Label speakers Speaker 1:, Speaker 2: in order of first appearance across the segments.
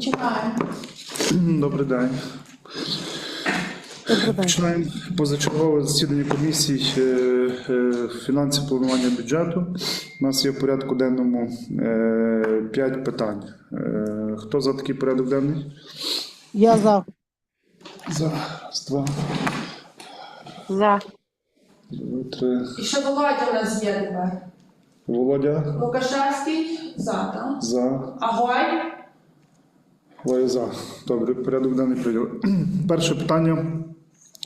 Speaker 1: Починаємо.
Speaker 2: Добрий день. Починаємо позачергове засідання комісії е, е, фінансів планування бюджету. У нас є в порядку денному е, 5 питань. Е, Хто за такий порядок денний?
Speaker 3: Я за.
Speaker 2: За. Два,
Speaker 3: За.
Speaker 2: два, три.
Speaker 1: І ще Володя у нас є тепер.
Speaker 2: Володя.
Speaker 1: Лукашевський за, так?
Speaker 2: За.
Speaker 1: Агой.
Speaker 2: Двоє за. Добре, порядок денний прийняли. Перше питання.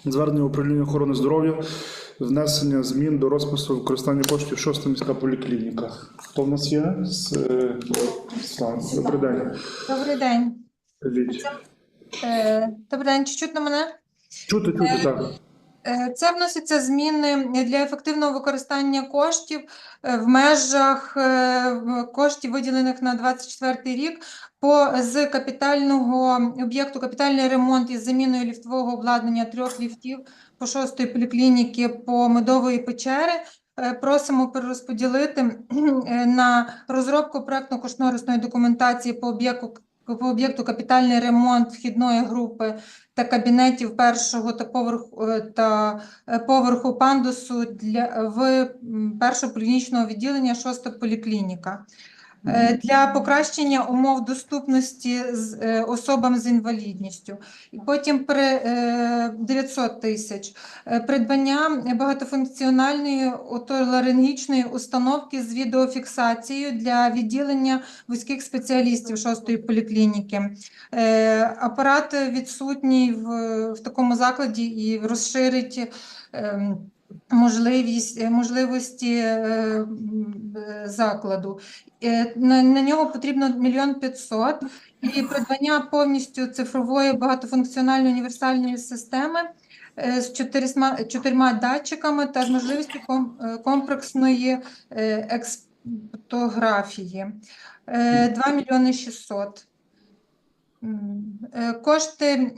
Speaker 2: Звернення управління охорони здоров'я, внесення змін до розпису використання коштів шоста міська поліклініка. Хто в нас є? З, е, Слава. Добрий день.
Speaker 4: Добрий день. Е, Добрий день, чи чутно мене?
Speaker 2: Чути, чути, так.
Speaker 4: Е, Це вносяться зміни для ефективного використання коштів е, в межах е, коштів, виділених на 24 рік, по з капітального об'єкту капітальний ремонт із заміною ліфтового обладнання трьох ліфтів по шостої поліклініки по медової печери. Просимо перерозподілити на розробку проектно-кошторисної документації по об'єкту по об'єкту капітальний ремонт вхідної групи та кабінетів першого та поверху е, та е, поверху пандусу для в першого клінічного відділення шоста поліклініка. Е, Для покращення умов доступності з е, особам з інвалідністю. І потім при е, 900 тисяч Е, придбання багатофункціональної отоларингічної установки з відеофіксацією для відділення вузьких спеціалістів шостої поліклініки. Апарат відсутній в, в такому закладі і розширить ем, можливість, можливості е, е, закладу. Е, На, на нього потрібно мільйон п'ятсот і придбання повністю цифрової багатофункціональної універсальної системи з чотирма, чотирма датчиками та з можливістю ком- комплексної е. Е, 2 мільйони 600. Е, Кошти е,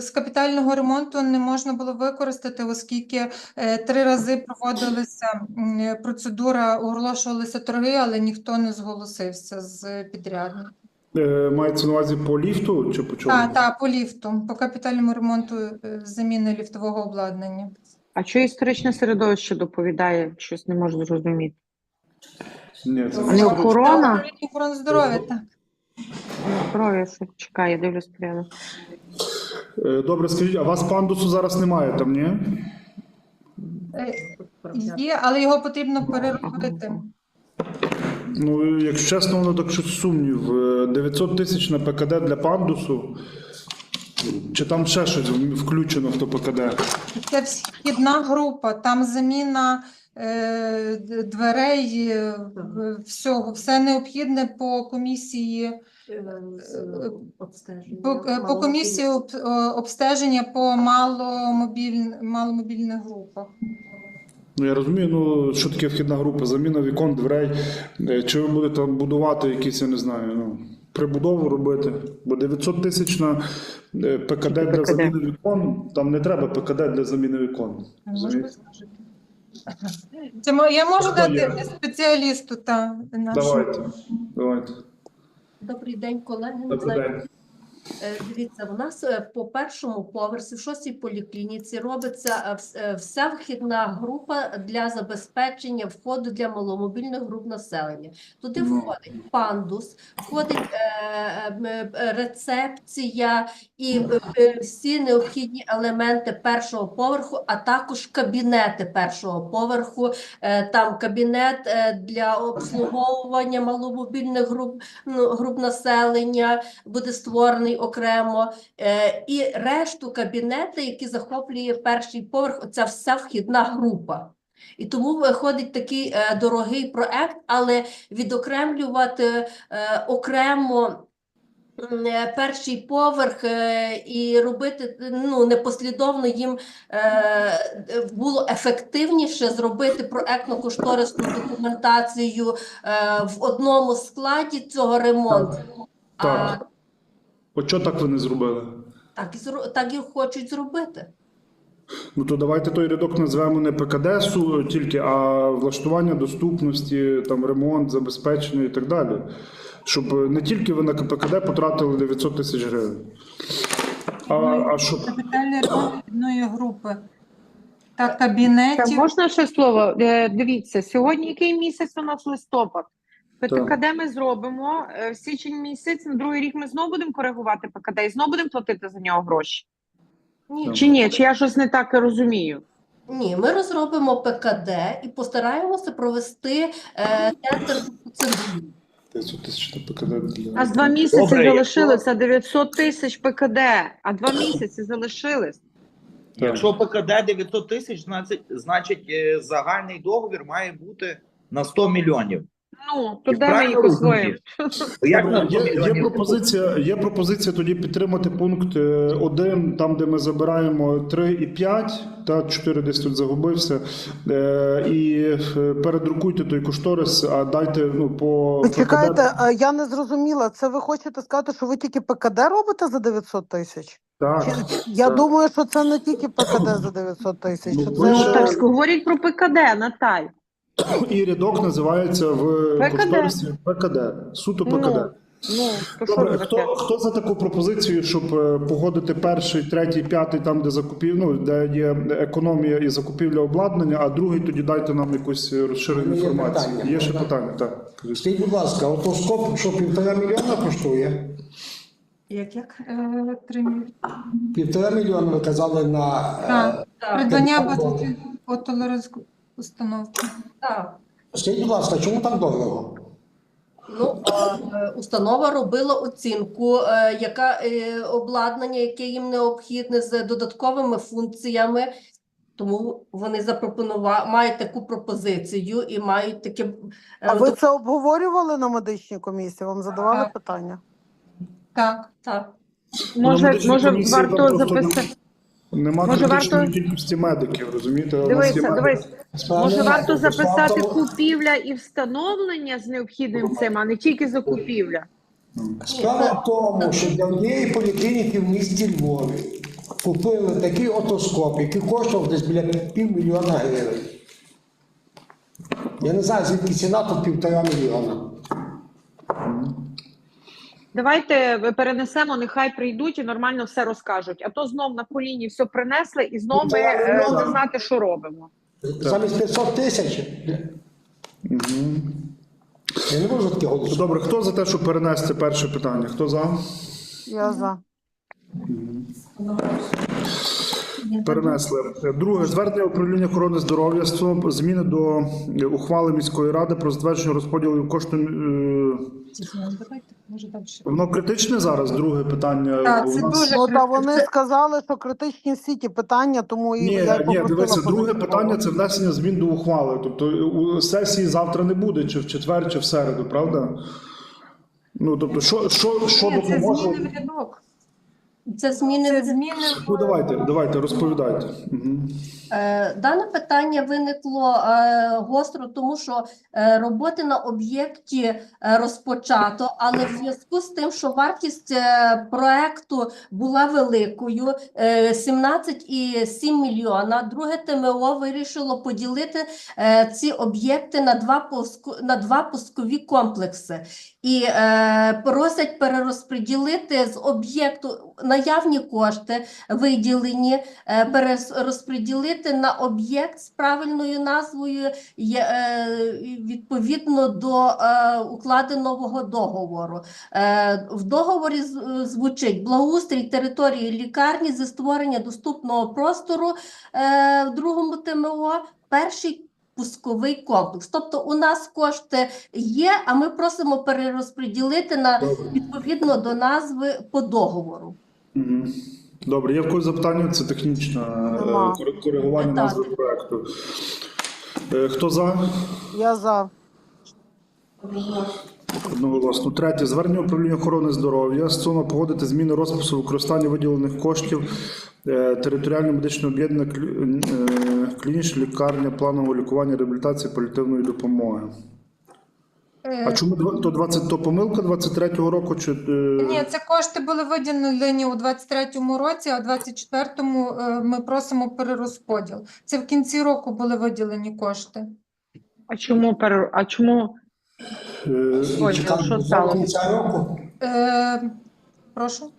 Speaker 4: з капітального ремонту не можна було використати, оскільки е, три рази проводилася процедура, оголошувалися торги, але ніхто не зголосився з підрядників.
Speaker 2: Е, Мається на увазі по ліфту чи по чому?
Speaker 4: Так, так, по ліфту, по капітальному ремонту заміни ліфтового обладнання.
Speaker 3: А що історичне середовище доповідає? Щось не можу зрозуміти.
Speaker 2: Ні, це
Speaker 3: не охорона?
Speaker 4: Охорони здоров'я, так.
Speaker 3: Здоров'я, що чекає, дивлюсь порядок.
Speaker 2: Е, Добре, скажіть, а у вас пандусу зараз немає там, ні?
Speaker 4: Е, Є, але його потрібно переробити.
Speaker 2: Ну, якщо чесно, воно так щось сумнів. Е, 900 тисяч на ПКД для пандусу. Чи там ще щось включено в то ПКД?
Speaker 4: Це вхідна група, там заміна е, дверей, е, всього, все необхідне по комісії, по, е, по комісії об, е, обстеження по маломобіль, маломобільних групах.
Speaker 2: Ну, я розумію, ну що таке вхідна група, заміна вікон, дверей. Е, Чи ви будете там будувати якісь, я не знаю, ну, прибудову робити? Бо 900 тисяч на е, ПКД для заміни вікон, там не треба ПКД для заміни вікон.
Speaker 4: Можна скажете? Це мо- я можу дати спеціалісту та нашому.
Speaker 2: Давайте. Давайте.
Speaker 5: Добрий день, колеги.
Speaker 2: Добрий день.
Speaker 5: Е, Дивіться, у нас е, по першому поверсі в шостій поліклініці робиться е, вс- вся вхідна група для забезпечення входу для маломобільних груп населення. Туди входить пандус, входить рецепція і всі необхідні елементи першого поверху, а також кабінети першого поверху. Там кабінет для обслуговування маломобільних груп, ну, груп населення буде створений окремо, е, і решту кабінети, які захоплює перший поверх, це вся вхідна група. І тому виходить такий е, дорогий проект, але відокремлювати е, окремо. Перший поверх і робити ну непослідовно їм було ефективніше зробити проектно-кошторисну документацію е, в одному складі цього ремонту. А
Speaker 2: Так. От що так ви не зробили?
Speaker 5: так і зро- так і хочуть зробити.
Speaker 2: Ну то давайте той рядок назвемо не ПКД су- тільки, а влаштування доступності, там ремонт, забезпечення і так далі. Щоб не тільки ви на КПКД потратили 900 тисяч гривень. А, а щоб
Speaker 4: Капітальний ремонт одної групи та
Speaker 3: Та
Speaker 4: кабінетів.
Speaker 3: можна ще слово? Е, Дивіться, сьогодні який місяць у нас листопад?
Speaker 2: Так.
Speaker 3: ПКД ми зробимо. е, В січень місяць, на другий рік ми знову будемо коригувати ПКД і знову будемо платити за нього гроші.
Speaker 5: Ні,
Speaker 3: Чи ні? Чи я щось не так розумію?
Speaker 5: ні, ми розробимо ПКД і постараємося провести е, тендер по процедурі.
Speaker 2: 900 тисяч на ПКД для...
Speaker 3: У нас два місяці
Speaker 6: Добре,
Speaker 3: залишилося 900 тисяч ПКД, а два місяці залишились.
Speaker 6: Якщо ПКД 900 тисяч, значить, значить е, загальний договір має бути на 100 мільйонів.
Speaker 3: Ну, де ми їх освоїмо?
Speaker 6: 100
Speaker 2: Є, є, пропозиція, є пропозиція тоді підтримати пункт 1, там, де ми забираємо 3 і 5, та 4 десь тут загубився. Е, і е, передрукуйте той кошторис, а дайте ну, по
Speaker 7: чекайте, а я не зрозуміла. Це ви хочете сказати, що ви тільки ПКД робите за 900 тисяч?
Speaker 2: Так,
Speaker 7: Я
Speaker 2: так.
Speaker 7: думаю, що це не тільки ПКД за 900 тисяч.
Speaker 2: Ну,
Speaker 7: що
Speaker 3: Ну,
Speaker 7: це...
Speaker 3: так говорять про ПКД, Наталь.
Speaker 2: І рядок називається в
Speaker 3: ПКД.
Speaker 2: кошторисі ПКД, суто ПКД.
Speaker 3: Ну, ну, що
Speaker 2: Добре, хто, хто за таку пропозицію, щоб е, погодити перший, третій, п'ятий, там, де закупів, ну, де є економія і закупівля обладнання, а другий тоді дайте нам якусь е, розширену
Speaker 8: Є
Speaker 2: інформацію.
Speaker 8: питання.
Speaker 2: Є ще питання, так.
Speaker 8: Скажіть, будь ласка, отоскоп, що півтора мільйона коштує?
Speaker 4: Як, як? Е, три
Speaker 8: Півтора мільйона ви казали на
Speaker 4: Так.
Speaker 5: Так,
Speaker 4: Придбання
Speaker 8: так,
Speaker 4: установки.
Speaker 5: так.
Speaker 8: скажіть, будь ласка, чому так дорого?
Speaker 5: Ну, е, установа робила оцінку, е, яка е, обладнання, яке їм необхідне з додатковими функціями. Тому вони запропонували, мають таку пропозицію і мають таке.
Speaker 7: А ви це обговорювали на медичній комісії? Вам задавали
Speaker 4: Так.
Speaker 7: питання?
Speaker 4: Так.
Speaker 5: Так.
Speaker 3: Може, може варто записати.
Speaker 2: Нема
Speaker 3: Може,
Speaker 2: критичної
Speaker 3: варто-
Speaker 2: кількості медиків, розумієте?
Speaker 3: Дивися, дивись. Може, варто записати купівля і встановлення з необхідним цим, а не тільки закупівля.
Speaker 8: Справа в тому, що для однієї поліклініки в місті Львові купили такий отоскоп, який коштував десь біля півмільйона гривень. Я не знаю, звідки ціна тут півтора мільйона.
Speaker 3: Давайте перенесемо, нехай прийдуть і нормально все розкажуть. А то знов на коліні все принесли і знов ми е, не знати, що робимо.
Speaker 8: Замість 500 тисяч. Я не можу таке голосувати.
Speaker 2: Добре, хто за те, щоб перенести перше питання? Хто за?
Speaker 7: Я за.
Speaker 2: Перенесли. Друге, звернення управління охорони здоров'я стосовно зміни до е, ухвали міської ради про затвердження розподілу коштів. е,
Speaker 4: Може.
Speaker 2: Воно критичне зараз, друге питання.
Speaker 4: Так, це
Speaker 2: нас-
Speaker 4: дуже
Speaker 7: Ну та вони сказали, що критичні всі ті питання, тому і
Speaker 2: Ні,
Speaker 7: я
Speaker 2: ні, дивися, друге питання це внесення змін до ухвали. Тобто у сесії завтра не буде, чи в четвер, чи в середу, правда? Ну, тобто, що, що, що
Speaker 4: Ні, це зміни в рядок.
Speaker 5: Це зміни
Speaker 4: Це зміни
Speaker 2: Ну, давайте, давайте, розповідайте. Угу.
Speaker 5: Е, Дане питання виникло е, гостро, тому що е, роботи на об'єкті розпочато, але в зв'язку з тим, що вартість проекту була великою, е, 17,7 мільйона, друге ТМО вирішило поділити ці об'єкти на два пуску, на два пускові комплекси і просять перерозподілити з об'єкту наявні кошти, виділені, е, перерозподілити на об'єкт з правильною назвою е, відповідно до е, укладеного договору. В договорі звучить благоустрій території лікарні зі створення доступного простору в другому ТМО. Перший пусковий комплекс. Тобто у нас кошти є, а ми просимо перерозподілити на відповідно до назви по договору.
Speaker 2: Угу. Добре, є в когось запитання? Це технічне
Speaker 7: Нема.
Speaker 2: коригування
Speaker 5: Так.
Speaker 2: назви проекту. Е, Хто за?
Speaker 7: Я за.
Speaker 2: Одноголосно. Третє. Звернення управління охорони здоров'я стосовно погодити зміни розпису використання виділених коштів е, медичне об'єднання клі- е, клінічна лікарня планового лікування, реабілітації, паліативної допомоги.
Speaker 4: Е,
Speaker 2: А чому то 20 то помилка 23-го року? Чи е,
Speaker 4: Ні, це кошти були виділені у 23-му році, а у 24-му е, ми просимо перерозподіл. Це в кінці року були виділені кошти.
Speaker 3: А чому пере... а чому
Speaker 2: Е,
Speaker 3: Ой, що сталося?
Speaker 8: кінця року.
Speaker 4: Е, прошу.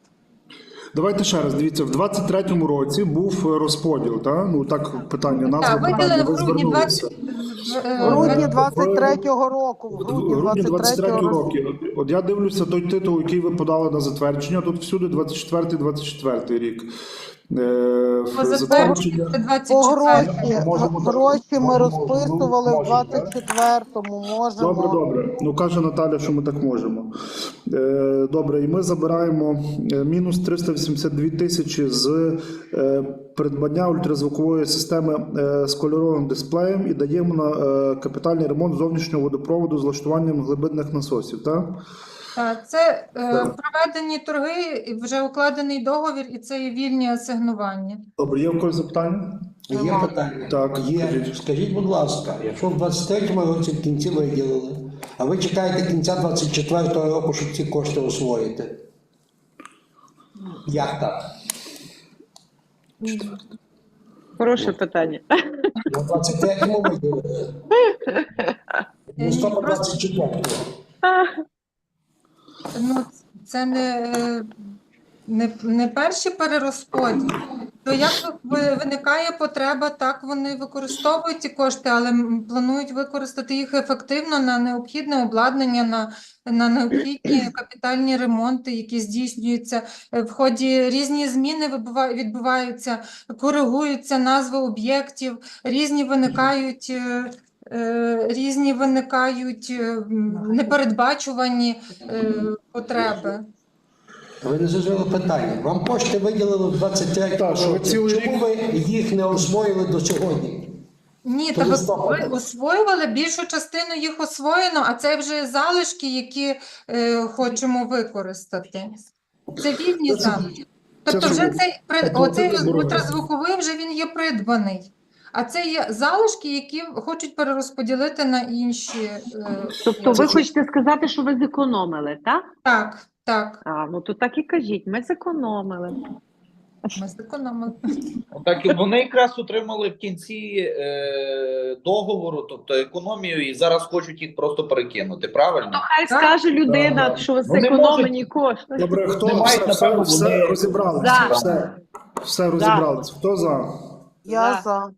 Speaker 2: Давайте ще раз. Дивіться, в 23-му році був е, розподіл, так? Ну так питання назва.
Speaker 4: Так, виділили
Speaker 2: питання,
Speaker 4: в
Speaker 2: ви
Speaker 4: грудні
Speaker 2: звернулися.
Speaker 4: 20... в-
Speaker 7: В
Speaker 4: е,
Speaker 7: грудні 23-го року. В грудні
Speaker 2: грудні 23
Speaker 7: 23-го року.
Speaker 2: От я дивлюся той титул, який ви подали на затвердження. Тут всюди 24-24 рік. Е,
Speaker 4: 24
Speaker 7: гроші, ми розписували в 24-му, можемо.
Speaker 2: Добре, добре. Ну каже Наталя, що ми так можемо. Е, добре, і ми забираємо е, мінус 382 тисячі з е, придбання ультразвукової системи е, з кольоровим дисплеєм і даємо на е, капітальний ремонт зовнішнього водопроводу з влаштуванням глибинних насосів. Так?
Speaker 4: Так, це е, проведені торги, вже укладений договір, і це є вільні асигнування.
Speaker 2: Добре, є в когось запитання?
Speaker 8: Є питання?
Speaker 2: Так,
Speaker 8: Є.
Speaker 2: скажіть.
Speaker 8: Скажіть, будь ласка, якщо в 23-му році в кінці виділили, а ви чекаєте кінця 24-го року, щоб ці кошти освоїти? Як так?
Speaker 3: Хороше питання.
Speaker 8: На 23-му виділили. Листопад 24-го.
Speaker 4: Ну, це не, е, не, не перші перерозподіл. То як ви- виникає потреба, так вони використовують ці кошти, але планують використати їх ефективно на необхідне обладнання, на, на необхідні капітальні ремонти, які здійснюються Е, в ході різні зміни відбуваються, коригуються назви об'єктів, різні виникають. е, е, Різні виникають непередбачувані потреби.
Speaker 8: Ви не зрозуміли питання. Вам кошти виділили в 23-му
Speaker 2: Так, що ви
Speaker 8: році.
Speaker 2: цілий
Speaker 8: Чому ви їх не освоїли до сьогодні?
Speaker 4: Ні,
Speaker 8: То
Speaker 4: та ви,
Speaker 8: листопада.
Speaker 4: ви освоювали більшу частину їх освоєно, а це вже залишки, які е, хочемо використати. Це вільні
Speaker 2: Це
Speaker 4: залишки. Тобто,
Speaker 2: це
Speaker 4: вже цей при- оцей ультразвуковий вже він є придбаний. А це є залишки, які хочуть перерозподілити на інші. е,
Speaker 3: Тобто ви хочете сказати, що ви зекономили, так?
Speaker 4: Так, так,
Speaker 3: А, ну то так і кажіть, ми зекономили.
Speaker 4: ми зекономили.
Speaker 6: Так і вони якраз отримали в кінці е, договору, тобто економію, і зараз хочуть їх просто перекинути. Правильно?
Speaker 3: Хай
Speaker 4: Так.
Speaker 3: скаже людина,
Speaker 6: Да, да.
Speaker 3: що
Speaker 6: Вони
Speaker 3: зекономлені кошти.
Speaker 2: Добре, хто
Speaker 6: Немає,
Speaker 2: все, все,
Speaker 6: напевно,
Speaker 2: все
Speaker 6: вони-
Speaker 2: розібралися?
Speaker 3: За.
Speaker 2: Все, все розібралися. Хто за?
Speaker 7: Я
Speaker 3: Да.
Speaker 7: за.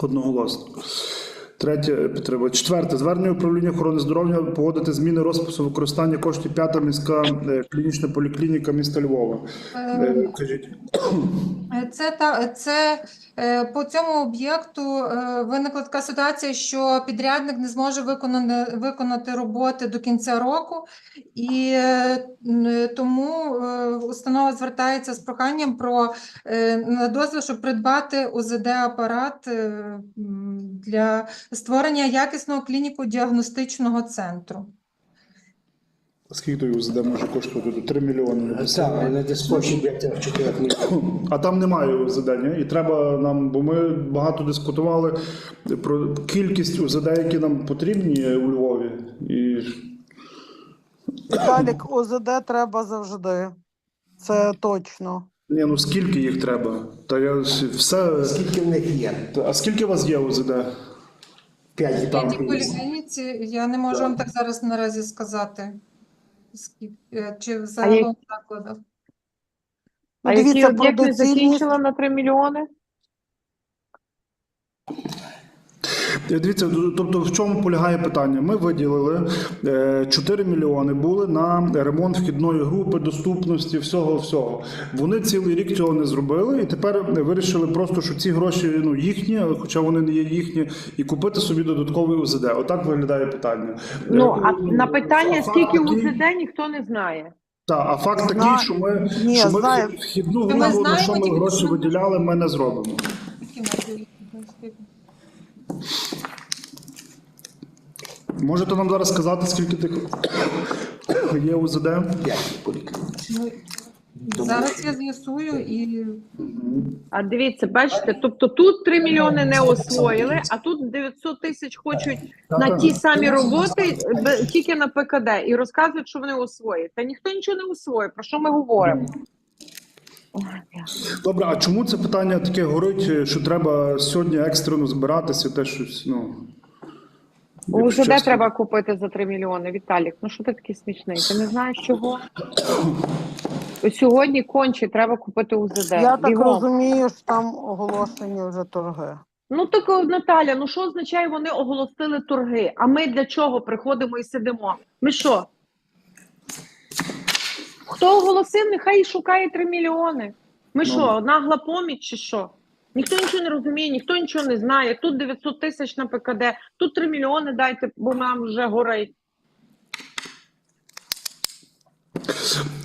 Speaker 2: Одноголосно. Третє підтримує. Четверте. Звернення управління охорони здоров'я погодити зміни розпису використання коштів п'ята міська е, клінічна поліклініка міста Львова. Е, Кажіть.
Speaker 4: Е, Це та це е, по цьому об'єкту е, виникла така ситуація, що підрядник не зможе виконати, виконати роботи до кінця року, і е, тому е, установа звертається з проханням про е, дозвіл, щоб придбати ОЗД-апарат е, для створення якісного клініко-діагностичного центру.
Speaker 2: Скільки УЗД може коштувати? 3 мільйони.
Speaker 8: Так, але десь площі 4 мільйонів.
Speaker 2: А там немає УЗД, ні? І треба нам, бо ми багато дискутували про кількість УЗД, які нам потрібні у Львові. І
Speaker 7: Віталік, ОЗД треба завжди. Це точно.
Speaker 2: ні, ну скільки їх треба? Та я все.
Speaker 8: Скільки в них є?
Speaker 2: А скільки у вас є УЗД?
Speaker 8: П'ять
Speaker 2: Там.
Speaker 4: В цій поліклініці я не можу вам так зараз наразі сказати, скільки, е, чи в загалом закладах.
Speaker 3: А
Speaker 7: які
Speaker 3: який
Speaker 7: дивіться,
Speaker 3: об'єкт не закінчила на 3 мільйони?
Speaker 2: Е, Дивіться, тобто в чому полягає питання? Ми виділили е, 4 мільйони були на ремонт вхідної групи, доступності, всього всього. Вони цілий рік цього не зробили, і тепер вирішили просто, що ці гроші ну їхні, хоча вони не є їхні, і купити собі додатковий УЗД. Отак виглядає питання.
Speaker 3: Ну,
Speaker 2: Е,
Speaker 3: а на питання, скільки знає, ніхто не знає.
Speaker 2: Так, а факт такий, що ми,
Speaker 7: Ні,
Speaker 2: що ми
Speaker 7: знаю.
Speaker 2: вхідну групу, на що ми гроші виділяли, ми не зробимо.
Speaker 4: Які в нас є?
Speaker 2: Можете нам зараз сказати, скільки тих є УЗД?
Speaker 8: П'ять поліклініці.
Speaker 4: Ну, Зараз я з'ясую і
Speaker 3: А дивіться, бачите, тобто тут 3 мільйони не освоїли, а тут 900 тисяч хочуть на ті самі роботи тільки на ПКД і розказують, що вони освоїть. Та ніхто нічого не освоїть. Про що ми говоримо?
Speaker 2: Добре, а чому це питання таке горить, що треба сьогодні екстрено збиратися, те щось, ну.
Speaker 3: УЗД
Speaker 2: чесно.
Speaker 3: треба купити за 3 мільйони. Віталік, ну що ти такий смішний? Ти не знаєш чого? Сьогодні конче треба купити УЗД.
Speaker 7: Я так
Speaker 3: Бігом.
Speaker 7: розумію, що там оголошені вже торги.
Speaker 3: Ну так Наталя, ну що означає, вони оголосили торги? А ми для чого приходимо і сидимо? Ми що? Хто оголосив, нехай і шукає 3 мільйони. Ми що, нагла поміч чи що? Ніхто нічого не розуміє, ніхто нічого не знає. Тут 900 тисяч на ПКД, тут 3 мільйони дайте, бо нам вже горить.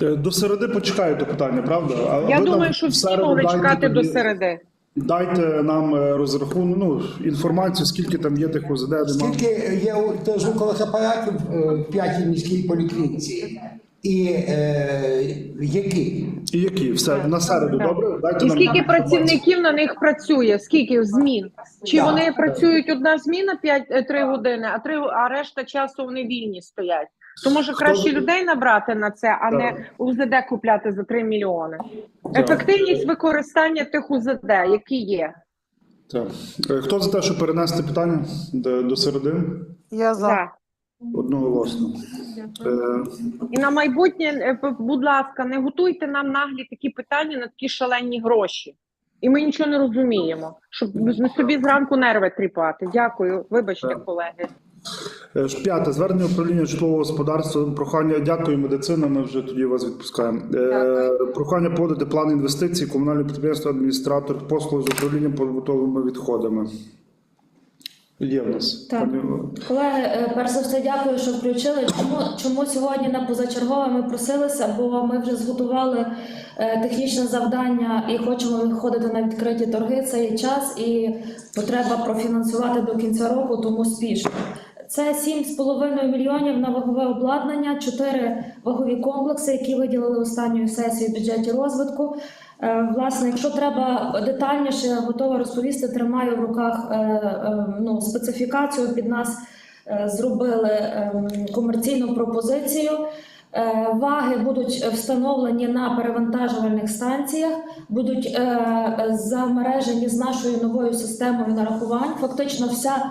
Speaker 2: Е, До середи почекаєте питання, правда? А
Speaker 3: Я думаю, що всі
Speaker 2: дайте
Speaker 3: чекати до середи.
Speaker 2: Дайте нам е, розрахунок, ну, інформацію, скільки там є тих ОЗД.
Speaker 8: Скільки є у- звукових апаратів е, в п'ятій міській поліклініці? І е, які?
Speaker 2: І які? Все, на середу,
Speaker 3: Так.
Speaker 2: добре? Дайте
Speaker 3: І
Speaker 2: нам
Speaker 3: скільки працівників на них працює? Скільки змін? Чи
Speaker 8: Так.
Speaker 3: вони працюють одна зміна 5-3 години, а три а решта часу вони вільні стоять? То може краще людей набрати на це, а
Speaker 2: Так.
Speaker 3: не УЗД купляти за 3 мільйони.
Speaker 2: Так.
Speaker 3: Ефективність використання тих УЗД, які є.
Speaker 2: Так. Е, Хто за те, щоб перенести питання до, до середи?
Speaker 7: Я за.
Speaker 3: Да.
Speaker 2: Одноголосно. Е,
Speaker 3: І на майбутнє, е, будь ласка, не готуйте нам наглі такі питання на такі шалені гроші. І ми нічого не розуміємо, щоб собі зранку нерви тріпати. Дякую, вибачте,
Speaker 2: Так.
Speaker 3: колеги.
Speaker 2: Е, ж П'яте звернення управління житлового господарства. Прохання дякую, медицина. Ми вже тоді вас відпускаємо. Е, прохання подати план інвестицій, комунальне підприємство, адміністратор послуг з управлінням побутовими відходами. Є в нас.
Speaker 9: Так. Колеги, е, перш за все, дякую, що включили. Чому, чому сьогодні на позачергове ми просилися? Бо ми вже зготували е, технічне завдання і хочемо виходити на відкриті торги. Це є час і потреба профінансувати до кінця року, тому спішно. Це 7,5 мільйонів на вагове обладнання, 4 вагові комплекси, які виділили останньою сесією в бюджеті розвитку. Е, Власне, якщо треба детальніше, готова розповісти. Тримаю в руках е, е, ну, специфікацію. Під нас зробили ем, комерційну пропозицію. Ваги будуть встановлені на перевантажувальних станціях, будуть замережені з нашою новою системою нарахувань. Фактично, вся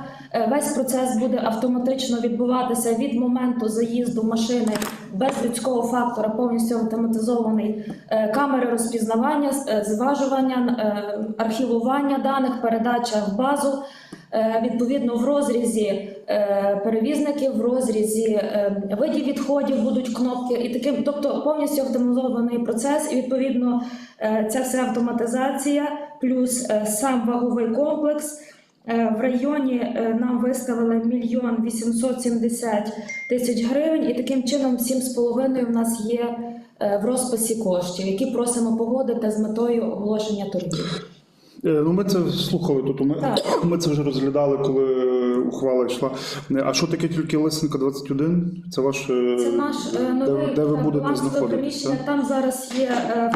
Speaker 9: весь процес буде автоматично відбуватися від моменту заїзду машини без людського фактора, повністю автоматизований е, камери розпізнавання, е, зважування, е, архівування даних, передача в базу. Відповідно, в розрізі перевізників, в розрізі видів відходів будуть кнопки, і таким, тобто повністю автоматизований процес. І відповідно ця вся автоматизація, плюс сам ваговий комплекс. Е, В районі е, нам виставили мільйон 870 тисяч гривень, і таким чином 7,5 в нас є е, в розписі коштів, які просимо погодити з метою оголошення торгів.
Speaker 2: Ну, ми це слухали тут. Ми, ми це вже розглядали, коли ухвала йшла. Е, А що таке тільки Лисенка 21? Це ваш е,
Speaker 9: Це наш е,
Speaker 2: де,
Speaker 9: новий
Speaker 2: де ви будете знаходитися?
Speaker 9: приміщення. Там зараз є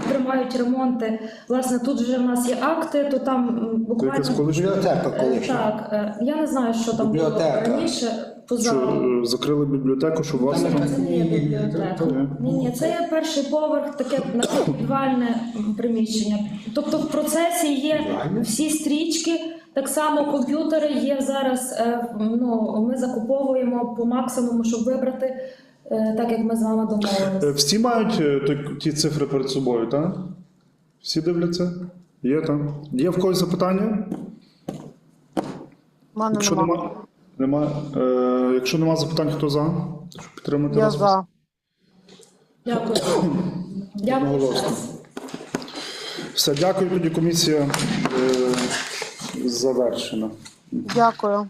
Speaker 9: тримають ремонти. Власне, тут вже в нас є акти, то там буквально
Speaker 2: якась колишня
Speaker 8: Бібліотека колишня.
Speaker 9: так. Я не знаю, що там було раніше.
Speaker 2: Що закрили бібліотеку, щоб вас
Speaker 8: Там
Speaker 9: це не є бібліотека.
Speaker 2: Ні.
Speaker 9: Ні, ні, це є перший поверх, таке підвальне приміщення. Тобто в процесі є всі стрічки. Так само комп'ютери є зараз. е, Ну ми закуповуємо по максимуму, щоб вибрати, е, так як ми з вами
Speaker 2: Е,
Speaker 9: домовилися.
Speaker 2: Всі мають е, ті цифри перед собою, так? Всі дивляться? Є там. Є в когось запитання?
Speaker 7: Мене
Speaker 2: Якщо
Speaker 7: нема.
Speaker 2: нема, нема е, якщо нема запитань, хто за? Щоб підтримати
Speaker 7: Я
Speaker 2: вас?
Speaker 7: за.
Speaker 9: Дякую. Дякую.
Speaker 2: Все, дякую. Тоді комісія завершена.
Speaker 7: Дякую.